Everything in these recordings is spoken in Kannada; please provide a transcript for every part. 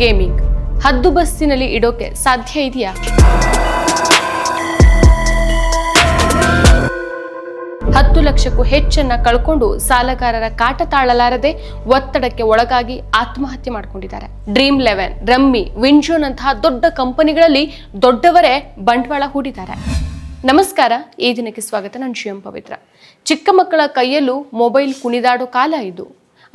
ಗೇಮಿಂಗ್. ಹದ್ದು ಬಸ್ಸಿನಲ್ಲಿ ಇಡೋಕೆ ಸಾಧ್ಯ ಇದೆಯಾ? ಹತ್ತು ಲಕ್ಷಕ್ಕೂ ಹೆಚ್ಚನ್ನ ಕಳ್ಕೊಂಡು ಸಾಲಗಾರರ ಕಾಟ ತಾಳಲಾರದೆ ಒತ್ತಡಕ್ಕೆ ಒಳಗಾಗಿ ಆತ್ಮಹತ್ಯೆ ಮಾಡಿಕೊಂಡಿದ್ದಾರೆ. ಡ್ರೀಮ್ ಲೆವೆನ್, ರಮ್ಮಿ, ವಿಂಜೋನ್ ಅಂತಹ ದೊಡ್ಡ ಕಂಪನಿಗಳಲ್ಲಿ ದೊಡ್ಡವರೇ ಬಂಡವಾಳ ಹೂಡಿದ್ದಾರೆ. ನಮಸ್ಕಾರ, ಈ ದಿನಕ್ಕೆ ಸ್ವಾಗತ. ನಾನು ಶಿವಂ ಪವಿತ್ರ. ಚಿಕ್ಕ ಮಕ್ಕಳ ಕೈಯಲ್ಲೂ ಮೊಬೈಲ್ ಕುಣಿದಾಡೋ ಕಾಲ ಇದು.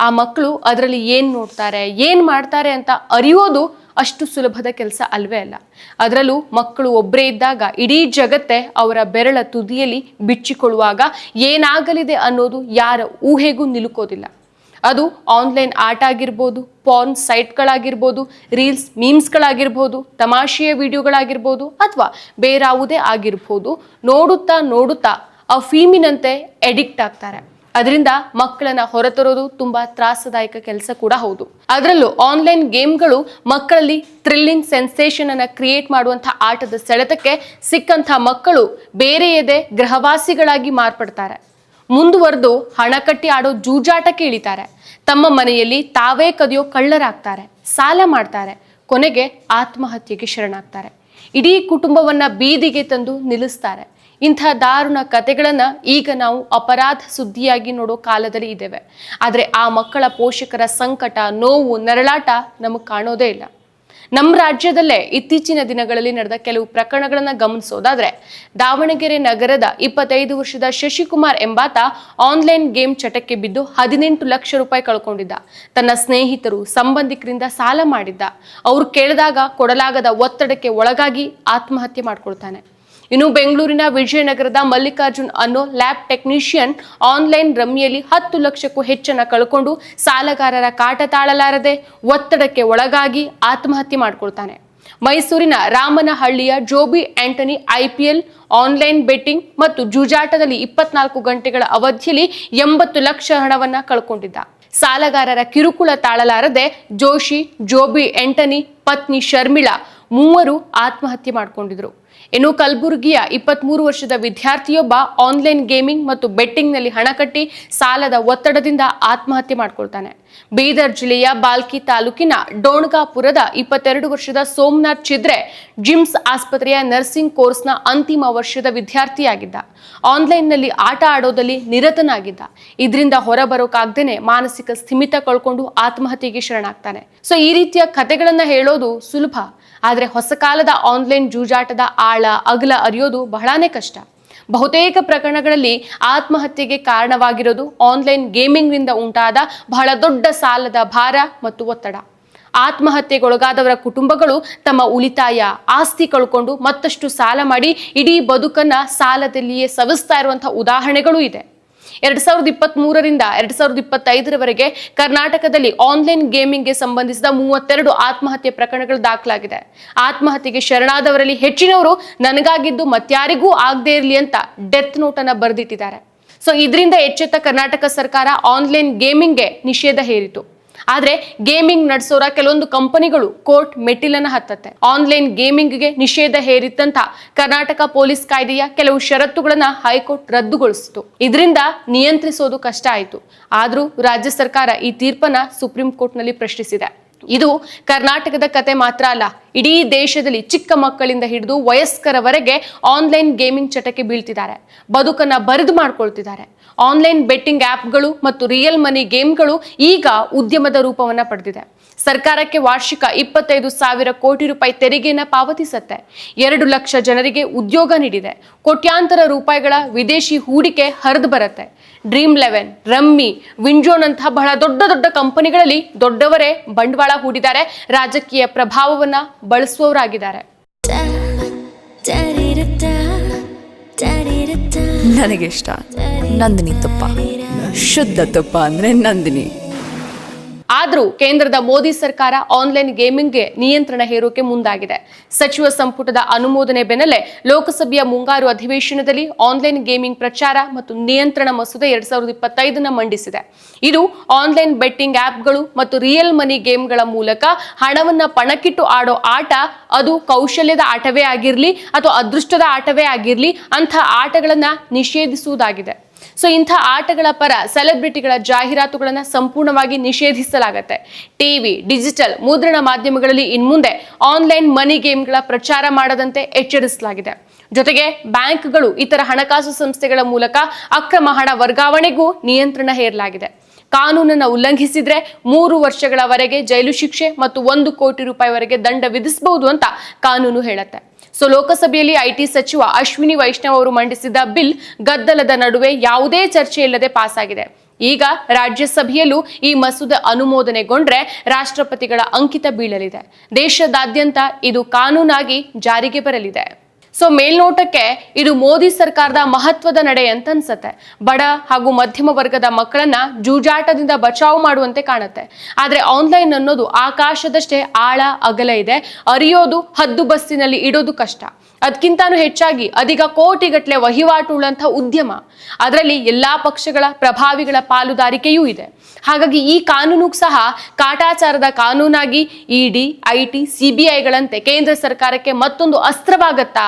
ಆ ಮಕ್ಕಳು ಅದರಲ್ಲಿ ಏನು ನೋಡ್ತಾರೆ, ಏನು ಮಾಡ್ತಾರೆ ಅಂತ ಅರಿಯೋದು ಅಷ್ಟು ಸುಲಭದ ಕೆಲಸ ಅಲ್ವೇ ಅಲ್ಲ. ಅದರಲ್ಲೂ ಮಕ್ಕಳು ಒಬ್ಬರೇ ಇದ್ದಾಗ ಇಡೀ ಜಗತ್ತೇ ಅವರ ಬೆರಳ ತುದಿಯಲ್ಲಿ ಬಿಚ್ಚಿಕೊಳ್ಳುವಾಗ ಏನಾಗಲಿದೆ ಅನ್ನೋದು ಯಾರ ಊಹೆಗೂ ನಿಲುಕೋದಿಲ್ಲ. ಅದು ಆನ್ಲೈನ್ ಆಟ ಆಗಿರ್ಬೋದು, ಪಾರ್ನ್ ಸೈಟ್ಗಳಾಗಿರ್ಬೋದು, ರೀಲ್ಸ್ ಮೀಮ್ಸ್ಗಳಾಗಿರ್ಬೋದು, ತಮಾಷೆಯ ವಿಡಿಯೋಗಳಾಗಿರ್ಬೋದು ಅಥವಾ ಬೇರಾವುದೇ ಆಗಿರ್ಬೋದು, ನೋಡುತ್ತಾ ನೋಡುತ್ತಾ ಆ ಫೀಮಿನಂತೆ ಎಡಿಕ್ಟ್ ಆಗ್ತಾರೆ. ಅದರಿಂದ ಮಕ್ಕಳನ್ನ ಹೊರತರೋದು ತುಂಬಾ ತ್ರಾಸದಾಯಕ ಕೆಲಸ ಕೂಡ ಹೌದು. ಅದರಲ್ಲೂ ಆನ್ಲೈನ್ ಗೇಮ್ಗಳು ಮಕ್ಕಳಲ್ಲಿ ಥ್ರಿಲ್ಲಿಂಗ್ ಸೆನ್ಸೇಷನ್ ಅನ್ನ ಕ್ರಿಯೇಟ್ ಮಾಡುವಂತಹ ಆಟದ ಸೆಳೆತಕ್ಕೆ ಸಿಕ್ಕಂಥ ಮಕ್ಕಳು ಬೇರೆಯದೇ ಗ್ರಹವಾಸಿಗಳಾಗಿ ಮಾರ್ಪಡ್ತಾರೆ. ಮುಂದುವರೆದು ಹಣ ಕಟ್ಟಿ ಆಡೋ ಜೂಜಾಟಕ್ಕೆ ಇಳಿತಾರೆ. ತಮ್ಮ ಮನೆಯಲ್ಲಿ ತಾವೇ ಕದಿಯೋ ಕಳ್ಳರಾಗ್ತಾರೆ. ಸಾಲ ಮಾಡ್ತಾರೆ. ಕೊನೆಗೆ ಆತ್ಮಹತ್ಯೆಗೆ ಶರಣಾಗ್ತಾರೆ. ಇಡೀ ಕುಟುಂಬವನ್ನ ಬೀದಿಗೆ ತಂದು ನಿಲ್ಲಿಸ್ತಾರೆ. ಇಂಥ ದಾರುಣ ಕತೆಗಳನ್ನು ಈಗ ನಾವು ಅಪರಾಧ ಸುದ್ದಿಯಾಗಿ ನೋಡೋ ಕಾಲದಲ್ಲಿ ಇದ್ದೇವೆ. ಆದರೆ ಆ ಮಕ್ಕಳ ಪೋಷಕರ ಸಂಕಟ, ನೋವು, ನರಳಾಟ ನಮಗೆ ಕಾಣೋದೇ ಇಲ್ಲ. ನಮ್ಮ ರಾಜ್ಯದಲ್ಲೇ ಇತ್ತೀಚಿನ ದಿನಗಳಲ್ಲಿ ನಡೆದ ಕೆಲವು ಪ್ರಕರಣಗಳನ್ನು ಗಮನಿಸೋದಾದರೆ, ದಾವಣಗೆರೆ ನಗರದ ಇಪ್ಪತ್ತೈದು ವರ್ಷದ ಶಶಿಕುಮಾರ್ ಎಂಬಾತ ಆನ್ಲೈನ್ ಗೇಮ್ ಚಟಕ್ಕೆ ಬಿದ್ದು ಹದಿನೆಂಟು ಲಕ್ಷ ರೂಪಾಯಿ ಕಳ್ಕೊಂಡಿದ್ದ. ತನ್ನ ಸ್ನೇಹಿತರು, ಸಂಬಂಧಿಕರಿಂದ ಸಾಲ ಮಾಡಿದ್ದ. ಅವ್ರು ಕೇಳಿದಾಗ ಕೊಡಲಾಗದ ಒತ್ತಡಕ್ಕೆ ಒಳಗಾಗಿ ಆತ್ಮಹತ್ಯೆ ಮಾಡ್ಕೊಳ್ತಾನೆ. ಇನ್ನು ಬೆಂಗಳೂರಿನ ವಿಜಯನಗರದ ಮಲ್ಲಿಕಾರ್ಜುನ್ ಅನ್ನೋ ಲ್ಯಾಬ್ ಟೆಕ್ನಿಷಿಯನ್ ಆನ್ಲೈನ್ ರಮ್ಮಿಯಲ್ಲಿ ಹತ್ತು ಲಕ್ಷಕ್ಕೂ ಹೆಚ್ಚನ್ನ ಕಳ್ಕೊಂಡು ಸಾಲಗಾರರ ಕಾಟ ತಾಳಲಾರದೆ ಒತ್ತಡಕ್ಕೆ ಒಳಗಾಗಿ ಆತ್ಮಹತ್ಯೆ ಮಾಡಿಕೊಳ್ತಾನೆ. ಮೈಸೂರಿನ ರಾಮನಹಳ್ಳಿಯ Joby Antony IPL online betting ಮತ್ತು ಜೂಜಾಟದಲ್ಲಿ ಇಪ್ಪತ್ನಾಲ್ಕು ಗಂಟೆಗಳ ಅವಧಿಯಲ್ಲಿ ಎಂಬತ್ತು ಲಕ್ಷ ಹಣವನ್ನ ಕಳ್ಕೊಂಡಿದ್ದ. ಸಾಲಗಾರರ ಕಿರುಕುಳ ತಾಳಲಾರದೆ ಜೋಶಿ, ಜೋಬಿ ಎಂಟನಿ ಪತ್ನಿ ಶರ್ಮಿಳಾ ಮೂವರು ಆತ್ಮಹತ್ಯೆ ಮಾಡಿಕೊಂಡಿದ್ರು. ಇನ್ನು ಕಲಬುರಗಿಯ ಇಪ್ಪತ್ಮೂರು ವರ್ಷದ ವಿದ್ಯಾರ್ಥಿಯೊಬ್ಬ ಆನ್ಲೈನ್ ಗೇಮಿಂಗ್ ಮತ್ತು ಬೆಟ್ಟಿಂಗ್ನಲ್ಲಿ ಹಣ ಕಟ್ಟಿ ಸಾಲದ ಒತ್ತಡದಿಂದ ಆತ್ಮಹತ್ಯೆ ಮಾಡಿಕೊಳ್ತಾನೆ. ಬೀದರ್ ಜಿಲ್ಲೆಯ ಬಾಲ್ಕಿ ತಾಲೂಕಿನ ಡೋಣಗಾಪುರದ ಇಪ್ಪತ್ತೆರಡು ವರ್ಷದ ಸೋಮನಾಥ್ ಚಿದ್ರೆ ಜಿಮ್ಸ್ ಆಸ್ಪತ್ರೆಯ ನರ್ಸಿಂಗ್ ಕೋರ್ಸ್ನ ಅಂತಿಮ ವರ್ಷದ ವಿದ್ಯಾರ್ಥಿಯಾಗಿದ್ದ. ಆನ್ಲೈನ್ನಲ್ಲಿ ಆಟ ಆಡೋದಲ್ಲಿ ನಿರತನಾಗಿದ್ದ. ಇದರಿಂದ ಹೊರಬರೋಕಾಗ್ದೇನೆ ಮಾನಸಿಕ ಸ್ಥಿಮಿತ ಕಳ್ಕೊಂಡು ಆತ್ಮಹತ್ಯೆಗೆ ಶರಣಾಗ್ತಾನೆ. ಸೊ ಈ ರೀತಿಯ ಕಥೆಗಳನ್ನು ಹೇಳೋದು ಸುಲಭ. ಆದರೆ ಹೊಸ ಕಾಲದ ಆನ್ಲೈನ್ ಜೂಜಾಟದ ಆಳ, ಅಗಲ ಅರಿಯೋದು ಬಹಳಾನೇ ಕಷ್ಟ. ಬಹುತೇಕ ಪ್ರಕರಣಗಳಲ್ಲಿ ಆತ್ಮಹತ್ಯೆಗೆ ಕಾರಣವಾಗಿರೋದು ಆನ್ಲೈನ್ ಗೇಮಿಂಗ್ನಿಂದ ಉಂಟಾದ ಬಹಳ ದೊಡ್ಡ ಸಾಲದ ಭಾರ ಮತ್ತು ಒತ್ತಡ. ಆತ್ಮಹತ್ಯೆಗೊಳಗಾದವರ ಕುಟುಂಬಗಳು ತಮ್ಮ ಉಳಿತಾಯ ಆಸ್ತಿ ಕಳ್ಕೊಂಡು ಮತ್ತಷ್ಟು ಸಾಲ ಮಾಡಿ ಇಡೀ ಬದುಕನ್ನು ಸಾಲದಲ್ಲಿಯೇ ಸವಿಸ್ತಾ ಇರುವಂಥ ಉದಾಹರಣೆಗಳು ಇದೆ. ಎರಡ್ ಸಾವಿರದ ಇಪ್ಪತ್ತ್ ಮೂರರಿಂದ ಎರಡ್ ಸಾವಿರದ ಇಪ್ಪತ್ತೈದರವರೆಗೆ ಕರ್ನಾಟಕದಲ್ಲಿ ಆನ್ಲೈನ್ ಗೇಮಿಂಗ್ಗೆ ಸಂಬಂಧಿಸಿದ ಮೂವತ್ತೆರಡು ಆತ್ಮಹತ್ಯೆ ಪ್ರಕರಣಗಳು ದಾಖಲಾಗಿದೆ. ಆತ್ಮಹತ್ಯೆಗೆ ಶರಣಾದವರಲ್ಲಿ ಹೆಚ್ಚಿನವರು ನನಗಾಗಿದ್ದು ಮತ್ಯಾರಿಗೂ ಆಗದೇ ಇರಲಿ ಅಂತ ಡೆತ್ ನೋಟ್ ಅನ್ನ ಬರೆದಿಟ್ಟಿದ್ದಾರೆ. ಸೊ, ಇದರಿಂದ ಎಚ್ಚೆತ್ತ ಕರ್ನಾಟಕ ಸರ್ಕಾರ ಆನ್ಲೈನ್ ಗೇಮಿಂಗ್ಗೆ ನಿಷೇಧ ಹೇರಿತು. ಆದ್ರೆ ಗೇಮಿಂಗ್ ನಡೆಸೋರ ಕೆಲವೊಂದು ಕಂಪನಿಗಳು ಕೋರ್ಟ್ ಮೆಟ್ಟಿಲನ್ನ ಹತ್ತತ್ತೆ. ಆನ್ಲೈನ್ ಗೇಮಿಂಗ್ಗೆ ನಿಷೇಧ ಹೇರಿತ್ತಂತ ಕರ್ನಾಟಕ ಪೊಲೀಸ್ ಕಾಯ್ದೆಯ ಕೆಲವು ಷರತ್ತುಗಳನ್ನ ಹೈಕೋರ್ಟ್ ರದ್ದುಗೊಳಿಸಿತು. ಇದರಿಂದ ನಿಯಂತ್ರಿಸೋದು ಕಷ್ಟ ಆಯಿತು. ಆದರೂ ರಾಜ್ಯ ಸರ್ಕಾರ ಈ ತೀರ್ಪನ್ನ ಸುಪ್ರೀಂ ಕೋರ್ಟ್ನಲ್ಲಿ ಪ್ರಶ್ನಿಸಿದೆ. ಇದು ಕರ್ನಾಟಕದ ಕತೆ ಮಾತ್ರ ಅಲ್ಲ ಇಡೀ ದೇಶದಲ್ಲಿ ಚಿಕ್ಕ ಮಕ್ಕಳಿಂದ ಹಿಡಿದು ವಯಸ್ಕರವರೆಗೆ ಆನ್ಲೈನ್ ಗೇಮಿಂಗ್ ಚಟಕ್ಕೆ ಬೀಳ್ತಿದ್ದಾರೆ. ಬದುಕನ್ನು ಬರಿದು ಮಾಡ್ಕೊಳ್ತಿದ್ದಾರೆ. ಆನ್ಲೈನ್ ಬೆಟ್ಟಿಂಗ್ ಆ್ಯಪ್ಗಳು ಮತ್ತು ರಿಯಲ್ ಮನಿ ಗೇಮ್ಗಳು ಈಗ ಉದ್ಯಮದ ರೂಪವನ್ನು ಪಡೆದಿದೆ. ಸರ್ಕಾರಕ್ಕೆ ವಾರ್ಷಿಕ ಇಪ್ಪತ್ತೈದು ಸಾವಿರ ಕೋಟಿ ರೂಪಾಯಿ ತೆರಿಗೆಯನ್ನು ಪಾವತಿಸುತ್ತೆ. ಎರಡು ಲಕ್ಷ ಜನರಿಗೆ ಉದ್ಯೋಗ ನೀಡಿದೆ. ಕೋಟ್ಯಾಂತರ ರೂಪಾಯಿಗಳ ವಿದೇಶಿ ಹೂಡಿಕೆ ಹರಿದು ಬರುತ್ತೆ. ಡ್ರೀಮ್ ಲೆವೆನ್ ರಮ್ಮಿ ವಿಂಜೋನ್ ಅಂತಹ ಬಹಳ ದೊಡ್ಡ ದೊಡ್ಡ ಕಂಪನಿಗಳಲ್ಲಿ ದೊಡ್ಡವರೇ ಬಂಡವಾಳ ಹೂಡಿದ್ದಾರೆ. ರಾಜಕೀಯ ಪ್ರಭಾವವನ್ನ ಬಳಸುವವರಾಗಿದ್ದಾರೆ. ನನಗಿಷ್ಟ ನಂದಿನಿ ತುಪ್ಪ. ಶುದ್ಧ ತುಪ್ಪ ಅಂದ್ರೆ ನಂದಿನಿ. ಆದರೂ ಕೇಂದ್ರದ ಮೋದಿ ಸರ್ಕಾರ ಆನ್ಲೈನ್ ಗೇಮಿಂಗ್ಗೆ ನಿಯಂತ್ರಣ ಹೇರೋಕೆ ಮುಂದಾಗಿದೆ. ಸಚಿವ ಸಂಪುಟದ ಅನುಮೋದನೆ ಬೆನ್ನಲ್ಲೇ ಲೋಕಸಭೆಯ ಮುಂಗಾರು ಅಧಿವೇಶನದಲ್ಲಿ ಆನ್ಲೈನ್ ಗೇಮಿಂಗ್ ಪ್ರಚಾರ ಮತ್ತು ನಿಯಂತ್ರಣ ಮಸೂದೆ ಎರಡ್ ಸಾವಿರದ ಮಂಡಿಸಿದೆ. ಇದು ಆನ್ಲೈನ್ ಬೆಟ್ಟಿಂಗ್ ಆಪ್ಗಳು ಮತ್ತು ರಿಯಲ್ ಮನಿ ಗೇಮ್ಗಳ ಮೂಲಕ ಹಣವನ್ನ ಪಣಕ್ಕಿಟ್ಟು ಆಡೋ ಆಟ, ಅದು ಕೌಶಲ್ಯದ ಆಟವೇ ಆಗಿರಲಿ ಅಥವಾ ಅದೃಷ್ಟದ ಆಟವೇ ಆಗಿರಲಿ ಅಂಥ ಆಟಗಳನ್ನ ನಿಷೇಧಿಸುವುದಾಗಿದೆ. ಸೊ ಇಂಥ ಆಟಗಳ ಪರ ಸೆಲೆಬ್ರಿಟಿಗಳ ಜಾಹೀರಾತುಗಳನ್ನು ಸಂಪೂರ್ಣವಾಗಿ ನಿಷೇಧಿಸಲಾಗತ್ತೆ. ಟಿವಿ ಡಿಜಿಟಲ್ ಮುದ್ರಣ ಮಾಧ್ಯಮಗಳಲ್ಲಿ ಇನ್ಮುಂದೆ ಆನ್ಲೈನ್ ಮನಿ ಗೇಮ್ಗಳ ಪ್ರಚಾರ ಮಾಡದಂತೆ ಎಚ್ಚರಿಸಲಾಗಿದೆ. ಜೊತೆಗೆ ಬ್ಯಾಂಕ್ಗಳು, ಇತರ ಹಣಕಾಸು ಸಂಸ್ಥೆಗಳ ಮೂಲಕ ಅಕ್ರಮ ಹಣ ವರ್ಗಾವಣೆಗೂ ನಿಯಂತ್ರಣ ಹೇರಲಾಗಿದೆ. ಕಾನೂನನ್ನು ಉಲ್ಲಂಘಿಸಿದ್ರೆ ಮೂರು ವರ್ಷಗಳವರೆಗೆ ಜೈಲು ಶಿಕ್ಷೆ ಮತ್ತು ಒಂದು ಕೋಟಿ ರೂಪಾಯಿವರೆಗೆ ದಂಡ ವಿಧಿಸಬಹುದು ಅಂತ ಕಾನೂನು ಹೇಳುತ್ತೆ. ಸೊ ಲೋಕಸಭೆಯಲ್ಲಿ ಐಟಿ ಸಚಿವ ಅಶ್ವಿನಿ ವೈಷ್ಣವ್ ಅವರು ಮಂಡಿಸಿದ ಬಿಲ್ ಗದ್ದಲದ ನಡುವೆ ಯಾವುದೇ ಚರ್ಚೆ ಇಲ್ಲದೆ ಪಾಸ್ ಆಗಿದೆ. ಈಗ ರಾಜ್ಯಸಭೆಯಲ್ಲೂ ಈ ಮಸೂದೆ ಅನುಮೋದನೆಗೊಂಡ್ರೆ ರಾಷ್ಟ್ರಪತಿಗಳ ಅಂಕಿತ ಬೀಳಲಿದೆ. ದೇಶದಾದ್ಯಂತ ಇದು ಕಾನೂನಾಗಿ ಜಾರಿಗೆ ಬರಲಿದೆ. ಸೊ ಮೇಲ್ನೋಟಕ್ಕೆ ಇದು ಮೋದಿ ಸರ್ಕಾರದ ಮಹತ್ವದ ನಡೆ ಅಂತ ಅನ್ಸತ್ತೆ ಬಡ ಹಾಗೂ ಮಧ್ಯಮ ವರ್ಗದ ಮಕ್ಕಳನ್ನ ಜೂಜಾಟದಿಂದ ಬಚಾವ್ ಮಾಡುವಂತೆ ಕಾಣುತ್ತೆ. ಆದ್ರೆ ಆನ್ಲೈನ್ ಅನ್ನೋದು ಆಕಾಶದಷ್ಟೇ ಆಳ, ಅಗಲ ಇದೆ. ಅರಿಯೋದು, ಹದ್ದು ಬಸ್ಸಿನಲ್ಲಿ ಇಡೋದು ಕಷ್ಟ. ಅದಕ್ಕಿಂತಾನು ಹೆಚ್ಚಾಗಿ ಅದೀಗ ಕೋಟಿಗಟ್ಟಲೆ ವಹಿವಾಟು ಉಳ್ಳಂತಹ ಉದ್ಯಮ. ಅದರಲ್ಲಿ ಎಲ್ಲಾ ಪಕ್ಷಗಳ ಪ್ರಭಾವಿಗಳ ಪಾಲುದಾರಿಕೆಯೂ ಇದೆ. ಹಾಗಾಗಿ ಈ ಕಾನೂನು ಸಹ ಕಾಟಾಚಾರದ ಕಾನೂನಾಗಿ ಇಡಿ ಐಟಿ ಸಿಬಿಐಗಳಂತೆ ಕೇಂದ್ರ ಸರ್ಕಾರಕ್ಕೆ ಮತ್ತೊಂದು ಅಸ್ತ್ರವಾಗತ್ತಾ